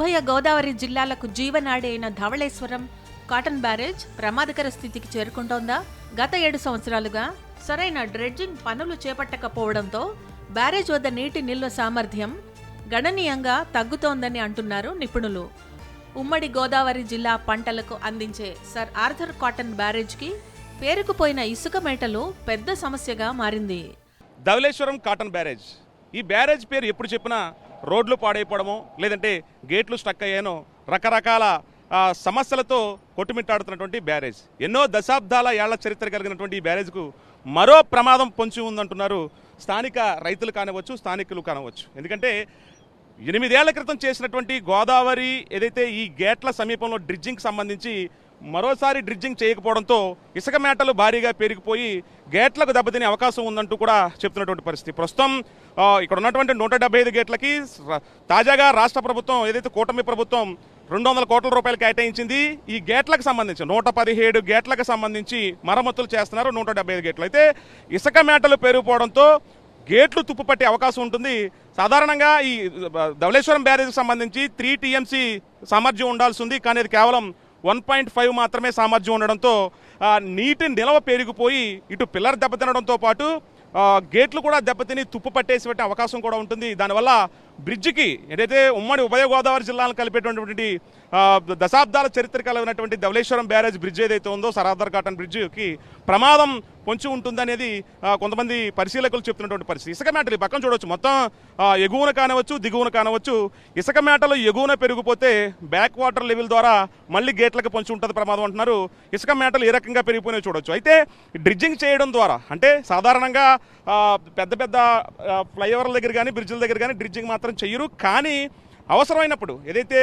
ఉభయ గోదావరి జిల్లాలకు జీవనాడి అయిన ధవళేశ్వరం కాటన్ బ్యారేజ్ ప్రమాదకర స్థితికి చేరుకుంటోందా? గత ఏడు సంవత్సరాలుగా సరైన డ్రెడ్జింగ్ పనులు చేపట్టకపోవడంతో బ్యారేజ్ వద్ద నీటి నిల్వ సామర్థ్యం గణనీయంగా తగ్గుతోందని అంటున్నారు నిపుణులు. ఉమ్మడి గోదావరి జిల్లా పంటలకు అందించే సర్ ఆర్థర్ కాటన్ బ్యారేజ్కి పేరుకుపోయిన ఇసుక మేటలు పెద్ద సమస్యగా మారింది. Dowleswaram Cotton barrage. ఈ బ్యారేజ్ పేరు ఎప్పుడు చెప్పినా రోడ్లు పాడైపోవడమో లేదంటే గేట్లు స్టక్ అయ్యానో రకరకాల సమస్యలతో కొట్టుమిట్టాడుతున్నటువంటి బ్యారేజ్. ఎన్నో దశాబ్దాల ఏళ్ళ చరిత్ర కలిగినటువంటి ఈ బ్యారేజ్కు మరో ప్రమాదం పొంచి ఉందంటున్నారు స్థానిక రైతులు కానివచ్చు స్థానికులు కానివచ్చు ఎందుకంటే ఎనిమిదేళ్ళ క్రితం చేసినటువంటి గోదావరి ఏదైతే ఈ గేట్ల సమీపంలో డ్రిడ్జింగ్ సంబంధించి మరోసారి డ్రిడ్జింగ్ చేయకపోవడంతో ఇసుక మేటలు భారీగా పెరిగిపోయి గేట్లకు దెబ్బతినే అవకాశం ఉందంటూ కూడా చెప్తున్నటువంటి పరిస్థితి. ప్రస్తుతం ఇక్కడ ఉన్నటువంటి నూట డెబ్బై ఐదు గేట్లకి తాజాగా రాష్ట్ర ప్రభుత్వం ఏదైతే కూటమి ప్రభుత్వం రెండు వందల కోట్ల రూపాయలు కేటాయించింది ఈ గేట్లకు సంబంధించి నూట పదిహేడు గేట్లకు సంబంధించి మరమ్మతులు చేస్తున్నారు నూట డెబ్బై ఐదు గేట్లు. అయితే ఇసుక మేటలు పెరిగిపోవడంతో గేట్లు తుప్పు పట్టే అవకాశం ఉంటుంది. సాధారణంగా ఈ ధవళేశ్వరం బ్యారేజ్కి సంబంధించి త్రీ టీఎంసీ సామర్థ్యం ఉండాల్సి ఉంది. కానీ అది కేవలం వన్ పాయింట్ ఫైవ్ మాత్రమే సామర్థ్యం ఉండడంతో నీటి నిలవ పెరిగిపోయి ఇటు పిల్లర్ దెబ్బతినడంతో పాటు గేట్లు కూడా దెబ్బతిని తుప్పు పట్టేసి అవకాశం కూడా ఉంటుంది. దానివల్ల బ్రిడ్జికి ఏదైతే ఉమ్మడి ఉభయ గోదావరి జిల్లాలను కలిపేటటువంటి దశాబ్దాల చరిత్ర కలిగినటువంటి ధవళేశ్వరం బ్యారేజ్ బ్రిడ్జ్ ఏదైతే ఉందో సరాదర్ కాటన్ బ్రిడ్జికి ప్రమాదం పొంచి ఉంటుందనేది కొంతమంది పరిశీలకులు చెప్తున్నటువంటి పరిస్థితి. ఇసుక మేటలు ఈ పక్కన చూడవచ్చు మొత్తం ఎగువన కానవచ్చు దిగువన కానవచ్చు ఇసుక మేటలు ఎగువన పెరిగిపోతే బ్యాక్ వాటర్ లెవెల్ ద్వారా మళ్ళీ గేట్లకు పొంచి ఉంటుంది ప్రమాదం అంటున్నారు. ఇసుక మేటలు ఏ రకంగా పెరిగిపోయినాయో చూడవచ్చు అయితే డ్రిడ్జింగ్ చేయడం ద్వారా అంటే సాధారణంగా పెద్ద పెద్ద ఫ్లైఓవర్ల దగ్గర కానీ బ్రిడ్జిల దగ్గర కానీ డ్రిడ్జింగ్ మాత్రం చెయ్యరు. కానీ అవసరమైనప్పుడు ఏదైతే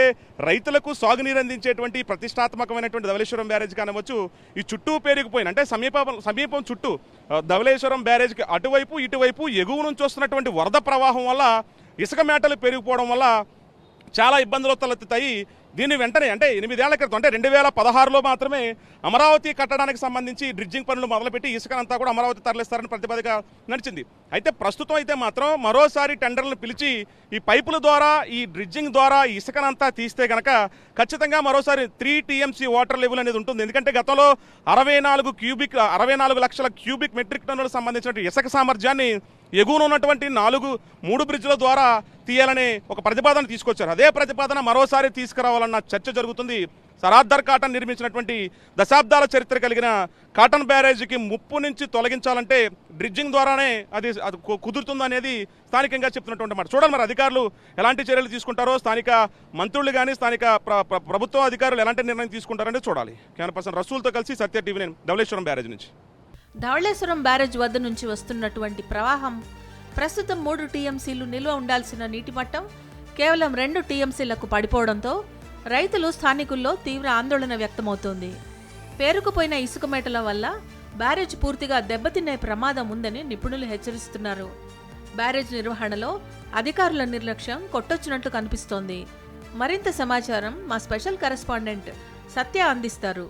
రైతులకు సాగునీరు అందించేటువంటి ప్రతిష్టాత్మకమైనటువంటి ధవలేశ్వరం బ్యారేజ్ కానివచ్చు ఈ చుట్టూ పెరిగిపోయిన అంటే సమీప సమీపం చుట్టూ ధవలేశ్వరం బ్యారేజ్కి అటువైపు ఇటువైపు ఎగువ నుంచి వస్తున్నటువంటి వరద ప్రవాహం వల్ల ఇసుక మేటలు పెరిగిపోవడం వల్ల చాలా ఇబ్బందులు తలెత్తుతాయి. దీన్ని వెంటనే అంటే ఎనిమిదేళ్ళ క్రితం అంటే రెండు వేల పదహారులో మాత్రమే అమరావతి కట్టడానికి సంబంధించి డ్రిడ్జింగ్ పనులు మొదలుపెట్టి ఇసుకనంతా కూడా అమరావతి తరలిస్తారని ప్రతిపాదిక నడిచింది. అయితే ప్రస్తుతం అయితే మాత్రం మరోసారి టెండర్లను పిలిచి ఈ పైపుల ద్వారా ఈ డ్రిడ్జింగ్ ద్వారా ఈ ఇసుకనంతా తీస్తే కనుక ఖచ్చితంగా మరోసారి త్రీ టీఎంసీ వాటర్ లెవెల్ అనేది ఉంటుంది. ఎందుకంటే గతంలో అరవై నాలుగు క్యూబిక్ అరవై నాలుగు లక్షల క్యూబిక్ మెట్రిక్ టన్నులకు సంబంధించిన ఇసుక సామర్థ్యాన్ని ఎగువన ఉన్నటువంటి నాలుగు మూడు బ్రిడ్జ్ల ద్వారా తీయాలనే ఒక ప్రతిపాదన తీసుకొచ్చారు. అదే ప్రతిపాదన మరోసారి తీసుకురావాలన్న చర్చ జరుగుతుంది. సరాద్దర్ కాటన్ నిర్మించినటువంటి దశాబ్దాల చరిత్ర కలిగిన కాటన్ బ్యారేజీకి ముప్పు నుంచి తొలగించాలంటే డ్రిడ్జింగ్ ద్వారానే అది కు- కుదురుతుందనేది స్థానికంగా చెప్తున్నటువంటి మాట. చూడాలి మరి అధికారులు ఎలాంటి చర్యలు తీసుకుంటారో స్థానిక మంత్రులు కానీ స్థానిక ప్రభుత్వ అధికారులు ఎలాంటి నిర్ణయం తీసుకుంటారంటే చూడాలి. కెమెరా పర్సన్ రసూల్తో కలిసి సత్య టీవీ నేను ధవళేశ్వరం బ్యారేజ్ నుంచి. ధవళేశ్వరం బ్యారేజ్ వద్ద నుంచి వస్తున్నటువంటి ప్రవాహం ప్రస్తుతం మూడు టీఎంసీలు నిల్వ ఉండాల్సిన నీటి మట్టం కేవలం రెండు టీఎంసీలకు పడిపోవడంతో రైతులు స్థానికుల్లో తీవ్ర ఆందోళన వ్యక్తమవుతోంది. పేరుకుపోయిన ఇసుక మేటల వల్ల బ్యారేజ్ పూర్తిగా దెబ్బతినే ప్రమాదం ఉందని నిపుణులు హెచ్చరిస్తున్నారు. బ్యారేజ్ నిర్వహణలో అధికారుల నిర్లక్ష్యం కొట్టొచ్చినట్లు కనిపిస్తోంది. మరింత సమాచారం మా స్పెషల్ కరెస్పాండెంట్ సత్య అందిస్తారు.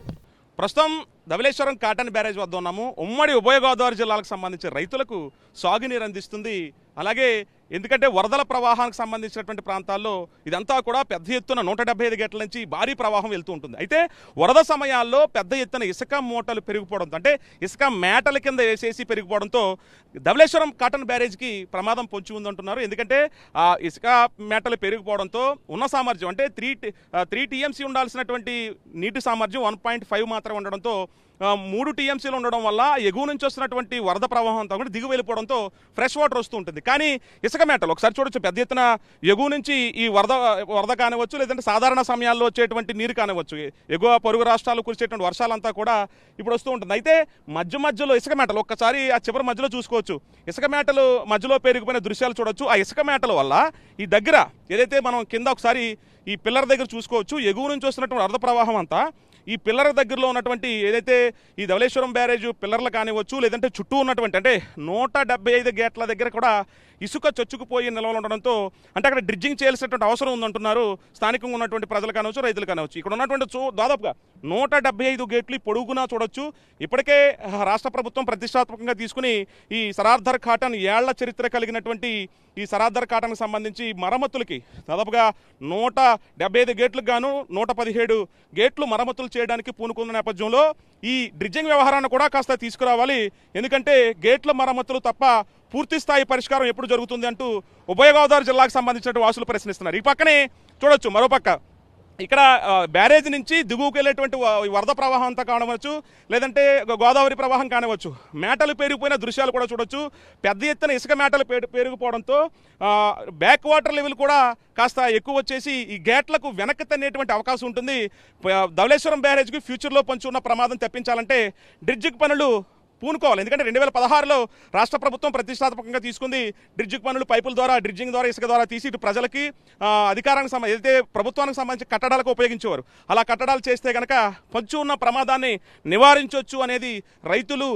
ప్రస్తుతం ధవలేశ్వరం కాటన్ బ్యారేజ్ వద్ద ఉన్నాము. ఉమ్మడి ఉభయ గోదావరి జిల్లాలకు సంబంధించి రైతులకు సాగునీరు అందిస్తుంది. అలాగే ఎందుకంటే వరదల ప్రవాహానికి సంబంధించినటువంటి ప్రాంతాల్లో ఇదంతా కూడా పెద్ద ఎత్తున నూట డెబ్బై ఐదు గేట్ల నుంచి భారీ ప్రవాహం వెళ్తూ ఉంటుంది. అయితే వరద సమయాల్లో పెద్ద ఎత్తున ఇసుక మూటలు పెరిగిపోవడంతో అంటే ఇసుక మేటల కింద వేసేసి పెరిగిపోవడంతో ధవలేశ్వరం కాటన్ బ్యారేజ్కి ప్రమాదం పొంచి ఉందంటున్నారు. ఎందుకంటే ఆ ఇసుక మేటలు పెరిగిపోవడంతో ఉన్న సామర్థ్యం అంటే త్రీ త్రీ టీఎంసీ ఉండాల్సినటువంటి నీటి సామర్థ్యం వన్ పాయింట్ ఫైవ్ మాత్రమే ఉండడంతో మూడు టీఎంసీలు ఉండడం వల్ల ఎగువ నుంచి వస్తున్నటువంటి వరద ప్రవాహం అంతా కూడా దిగు వెళ్ళిపోవడంతో ఫ్రెష్ వాటర్ వస్తూ ఉంటుంది. కానీ ఇసుక మేటలు ఒకసారి చూడొచ్చు పెద్ద ఎత్తున ఎగువ నుంచి ఈ వరద వరద కానివచ్చు లేదంటే సాధారణ సమయాల్లో వచ్చేటువంటి నీరు కానివచ్చు ఎగువ పొరుగు రాష్ట్రాలు కురిసేటువంటి వర్షాలంతా కూడా ఇప్పుడు వస్తూ ఉంటుంది. అయితే మధ్య మధ్యలో ఇసుక మేటలు ఒక్కసారి ఆ చివరి మధ్యలో చూసుకోవచ్చు. ఇసుక మేటలు మధ్యలో పెరిగిపోయిన దృశ్యాలు చూడొచ్చు. ఆ ఇసుక మేటల వల్ల ఈ దగ్గర ఏదైతే మనం కింద ఒకసారి ఈ పిల్లర్ దగ్గర చూసుకోవచ్చు ఎగువ నుంచి వస్తున్నటువంటి వరద ప్రవాహం అంతా ఈ పిల్లర్ దగ్గరలో ఉన్నటువంటి ఏదైతే ఈ ధవలేశ్వరం బ్యారేజ్ పిల్లర్లు కానివచ్చు లేదంటే చుట్టూ ఉన్నటువంటి అంటే నూట ఐదు గేట్ల దగ్గర కూడా ఇసుక చొచ్చుకుపోయి నిల్వలు ఉండడంతో అంటే అక్కడ డ్రిడ్జింగ్ చేయాల్సినటువంటి అవసరం ఉందంటున్నారు. స్థానికంగా ఉన్నటువంటి ప్రజలు కానవచ్చు రైతులు కానవచ్చు. ఇక్కడ ఉన్నటువంటి చూ దాదాపుగా నూట డెబ్బై ఐదు గేట్లు పొడుగునా చూడొచ్చు. ఇప్పటికే రాష్ట్ర ప్రభుత్వం ప్రతిష్టాత్మకంగా తీసుకుని ఈ సరార్ధర్ కాటన్ ఏళ్ళ చరిత్ర కలిగినటువంటి ఈ సరార్ధర్ కాటన్కి సంబంధించి మరమ్మతులకి దాదాపుగా నూట డెబ్బై ఐదు గేట్లకు గాను నూట పదిహేడు గేట్లు మరమ్మతులు చేయడానికి పూనుకున్న నేపథ్యంలో ఈ డ్రిడ్జింగ్ వ్యవహారాన్ని కూడా కాస్త తీసుకురావాలి. ఎందుకంటే గేట్ల మరమ్మతులు తప్ప పూర్తి స్థాయి పరిష్కారం ఎప్పుడు జరుగుతుంది అంటూ ఉభయ గోదావరి జిల్లాకు సంబంధించినటువంటి వాసులు ప్రశ్నిస్తున్నారు. ఈ పక్కనే చూడొచ్చు మరో పక్క. ఇక్కడ బ్యారేజ్ నుంచి దిగువకు వెళ్ళేటువంటి వరద ప్రవాహం అంతా కానవచ్చు లేదంటే గోదావరి ప్రవాహం కానవచ్చు మేటలు పెరిగిపోయిన దృశ్యాలు కూడా చూడొచ్చు. పెద్ద ఎత్తున ఇసుక మేటలు పెరు- పెరిగిపోవడంతో బ్యాక్ వాటర్ లెవెల్ కూడా కాస్త ఎక్కువ వచ్చేసి ఈ గేట్లకు వెనక్కి తన్నేటువంటి అవకాశం ఉంటుంది. ప- ధవళేశ్వరం బ్యారేజ్కి ఫ్యూచర్లో పంచున్న ఉన్న ప్రమాదం తప్పించాలంటే డ్రిడ్జిక్ పనులు పూనుకోవాలి. ఎందుకంటే రెండు వేల పదహారులో రాష్ట్ర ప్రభుత్వం ప్రతిష్టాత్మకంగా తీసుకుంది డ్రిడ్జింగ్ పనులు పైపుల ద్వారా డ్రిడ్జింగ్ ద్వారా ఇసుక ద్వారా తీసి ఇటు ప్రజలకి అధికారానికి సంబంధించి ఏదైతే ప్రభుత్వానికి సంబంధించి కట్టడాలకు ఉపయోగించేవారు. అలా కట్టడాలు చేస్తే కనుక పొంచి ఉన్న ప్రమాదాన్ని నివారించవచ్చు అనేది రైతులు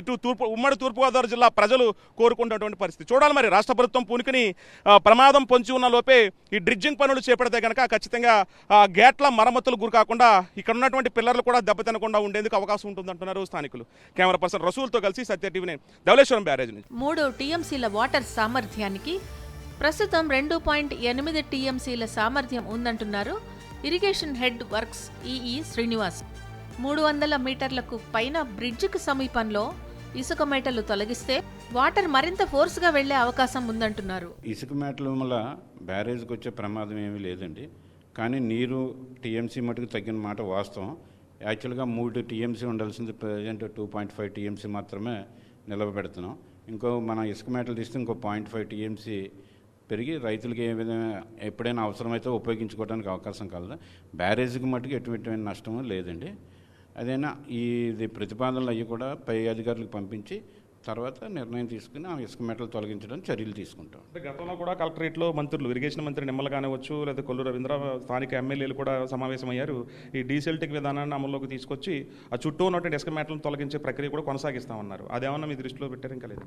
ఇటు తూర్పు ఉమ్మడి తూర్పుగోదావరి జిల్లా ప్రజలు కోరుకుంటున్నటువంటి పరిస్థితి. చూడాలి మరి రాష్ట్ర ప్రభుత్వం పూనుకుని ప్రమాదం పొంచి ఉన్న లోపే ఈ డ్రిడ్జింగ్ పనులు చేపడితే కనుక ఖచ్చితంగా గేట్ల మరమ్మతులు గురికాకుండా ఇక్కడ ఉన్నటువంటి పిల్లర్లు కూడా దెబ్బతినకుండా ఉండేందుకు అవకాశం ఉంటుందంటున్నారు స్థానికులు. కెమెరా పర్సన్ రసూల్తో కలిసి సత్య టీవీ ధవలేశ్వరం ధవళేశ్వరం బ్యారేజ్ నుంచి. మూడు టీఎంసీల వాటర్ సామర్థ్యానికి ప్రస్తుతం రెండు పాయింట్ ఎనిమిది టీఎంసీల సామర్థ్యం ఉందంటున్నారు irrigation head works EE Srinivas. మూడు వందల మీటర్లకు పైన బ్రిడ్జికి సమీపంలో ఇసుక మేటలు తొలగిస్తే వాటర్ మరింత ఫోర్స్గా వెళ్ళే అవకాశం ఉందంటున్నారు. ఇసుక మేటల వల్ల బ్యారేజ్కి వచ్చే ప్రమాదం ఏమీ లేదండి. కానీ నీరు టీఎంసీ మటుకు తగ్గిన మాట వాస్తవం. యాక్చువల్గా మూడు టీఎంసీ ఉండాల్సింది present two point five TMC మాత్రమే నిలవబెడుతున్నాం ఇంకో మన ఇసుక మేటలు తీస్తే ఇంకో పాయింట్ ఫైవ్ టీఎంసీ పెరిగి రైతులకి ఏ విధంగా ఎప్పుడైనా అవసరమైతే ఉపయోగించుకోవడానికి అవకాశం కలదు. బ్యారేజ్కి మటుకు ఎటువంటి నష్టము లేదండి. అదైనా ఇది ప్రతిపాదనలు అవి కూడా పై అధికారులకు పంపించి తర్వాత నిర్ణయం తీసుకుని ఆ ఇసుక మెటలు తొలగించడానికి చర్యలు తీసుకుంటాం. అంటే గతంలో కూడా కలెక్టరేట్లో మంత్రులు ఇరిగేషన్ మంత్రి నిమ్మల కానివచ్చు లేదా కొల్లు రవీంద్ర స్థానిక ఎమ్మెల్యేలు కూడా సమావేశమయ్యారు. ఈ డీసెల్టిక్ విధానాన్ని అమల్లోకి తీసుకొచ్చి ఆ చుట్టూ ఉన్నటువంటి ఇసుక మేటలను తొలగించే ప్రక్రియ కూడా కొనసాగిస్తామన్నారు. అదేమన్నా మీ దృష్టిలో పెట్టారు ఇంకా లేదు?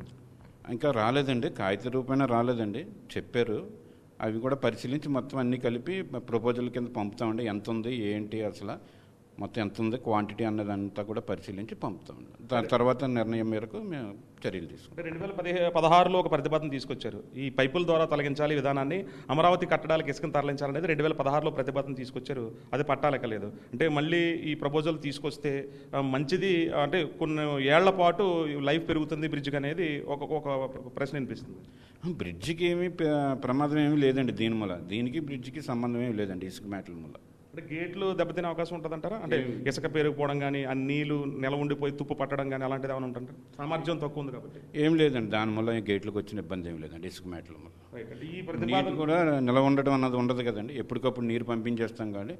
ఇంకా రాలేదండి. కాగిత రూపేణ రాలేదండి. చెప్పారు. అవి కూడా పరిశీలించి మొత్తం అన్నీ కలిపి ప్రపోజల్ కింద పంపుతామండి. ఎంత ఉంది ఏంటి అసలు? మొత్తం ఎంత ఉంది క్వాంటిటీ అన్నది అంతా కూడా పరిశీలించి పంపుతామండి దాని తర్వాత నిర్ణయం మేరకు మేము చర్యలు తీసుకుంటాం. రెండు వేల పదిహే పదహారులో ఒక ప్రతిపాదన తీసుకొచ్చారు. ఈ పైపుల ద్వారా తొలగించాలి విధానాన్ని అమరావతి కట్టడాలకు ఇసుకను తరలించాలనేది రెండు వేల పదహారులో ప్రతిపాదన తీసుకొచ్చారు. అది పట్టాలెక్కలేదు. అంటే మళ్ళీ ఈ ప్రపోజల్ తీసుకొస్తే మంచిది అంటే కొన్ని ఏళ్ళ పాటు లైఫ్ పెరుగుతుంది బ్రిడ్జ్ అనేది ఒక ఒక ప్రశ్న వినిపిస్తుంది. బ్రిడ్జికి ఏమీ ప్ర- ప్రమాదం ఏమీ లేదండి దీని వల్ల దీనికి బ్రిడ్జికి సంబంధం ఏమీ లేదండి ఇసుక మేటల వల్ల అంటే గేట్లు దెబ్బతినే అవకాశం ఉంటుందంటారా? అంటే ఇసుక పెరిగిపోవడం కానీ ఆ నీళ్ళు నిల ఉండిపోయి తుప్పు పట్టడం కానీ అలాంటిది ఏమైనా ఉంటుంటారా సామర్థ్యం తక్కువ ఉంది కాబట్టి. ఏం లేదండి. దానివల్ల ఈ గేట్లకు వచ్చిన ఇబ్బంది ఏం లేదండి ఇసుక మేటల వల్ల. కూడా నిల్వ ఉండడం అన్నది ఉండదు కదండి. ఎప్పటికప్పుడు నీరు పంపించేస్తాం కానీ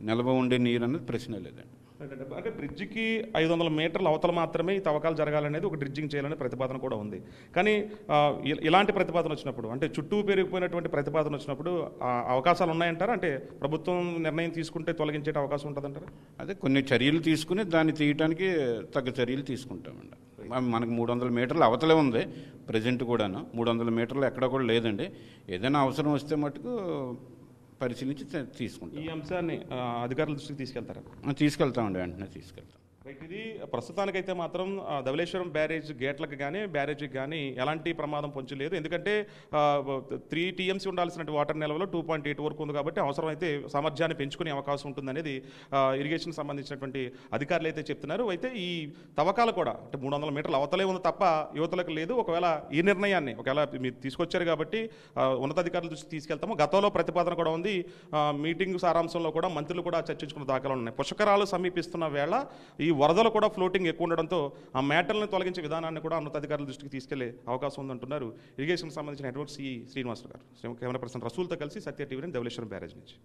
నిల్వ ఉండే నీరు అన్నది ప్రశ్న లేదండి. అంటే బ్రిడ్జికి ఐదు వందల మీటర్ల అవతల మాత్రమే ఈ తవ్వకాలు జరగాలనేది ఒక డ్రిడ్జింగ్ చేయాలనే ప్రతిపాదన కూడా ఉంది. కానీ ఇలాంటి ప్రతిపాదన వచ్చినప్పుడు అంటే చుట్టూ పెరిగిపోయినటువంటి ప్రతిపాదన వచ్చినప్పుడు అవకాశాలు ఉన్నాయంటారా? అంటే ప్రభుత్వం నిర్ణయం తీసుకుంటే తొలగించే అవకాశం ఉంటుందంటారా? అదే కొన్ని చర్యలు తీసుకుని దాన్ని తీయటానికి తగ్గ చర్యలు తీసుకుంటామండి. మనకు మూడు వందల మీటర్లు అవతలే ఉంది ప్రజెంట్ కూడాను. మూడు వందల మీటర్లు ఎక్కడ కూడా లేదండి. ఏదైనా అవసరం వస్తే మటుకు పరిశీలించి తీసుకుంటాం. ఈ అంశాన్ని అధికారుల దృష్టికి తీసుకెళ్తారా? తీసుకెళ్తామండి వెంటనే తీసుకెళ్తాం. ఇది ప్రస్తుతానికైతే మాత్రం ధవలేశ్వరం బ్యారేజ్ గేట్లకు కానీ బ్యారేజ్కి కానీ ఎలాంటి ప్రమాదం పొంచలేదు. ఎందుకంటే త్రీ టీఎంసీ ఉండాల్సిన వాటర్ నిల్వలో టూ పాయింట్ ఎయిట్ వరకు ఉంది కాబట్టి అవసరమైతే సామర్థ్యాన్ని పెంచుకునే అవకాశం ఉంటుందనేది ఇరిగేషన్ సంబంధించినటువంటి అధికారులు అయితే చెప్తున్నారు. అయితే ఈ తవ్వకాలు కూడా అంటే మూడు వందల మీటర్ల అవతలే ఉంది తప్ప యువతలకు లేదు. ఒకవేళ ఈ నిర్ణయాన్ని ఒకవేళ మీరు తీసుకొచ్చారు కాబట్టి ఉన్నతాధికారుల దృష్టి తీసుకెళ్తాము. గతంలో ప్రతిపాదన కూడా ఉంది. మీటింగ్ సారాంశంలో కూడా మంత్రులు కూడా చర్చించుకున్న దాఖలు ఉన్నాయి. పుష్కరాలు సమీపిస్తున్న వేళ ఈ వరదలు కూడా ఫ్లోటింగ్ ఎక్కువ ఉండడంతో ఆ మ్యాటర్లను తొలగించే విధానాన్ని కూడా ఉన్నతాధికారుల దృష్టికి తీసుకెళ్ళే అవకాశం ఉందంటున్నారు. ఇరిగేషన్ సంబంధించిన నెట్వర్క్ సి శ్రీనివాస్ గారు. కెమెరా పర్సన్ రసూల్తో కలిసి సత్య టీవీని ధవలేశ్వరం బ్యారేజ్ నుంచి.